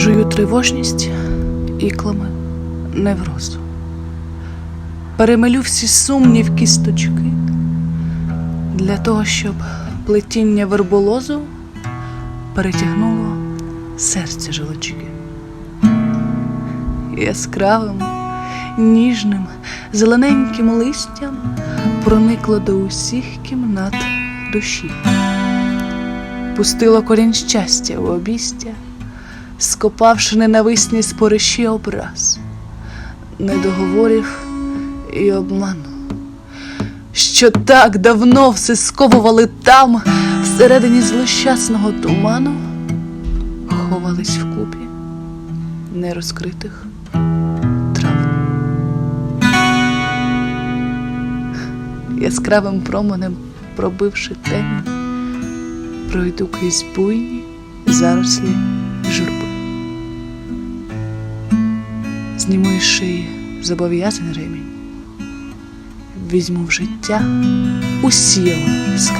Жую тривожність іклами неврозу. Перемелю всі сумні в кісточки для того, щоб плетіння верболозу перетягнуло серце жилочки. Яскравим, ніжним, зелененьким листям проникло до усіх кімнат душі, пустило корінь щастя в обістя, скопавши ненависні спориші образ, недоговорів і обману, що так давно все сковували там, всередині злощасного туману, ховались вкупі нерозкритих трав. Яскравим променем пробивши темінь, пройду крізь буйні зарослі Зніму із шиї зобов'язаний ремінь, візьму в життя усі його скарби.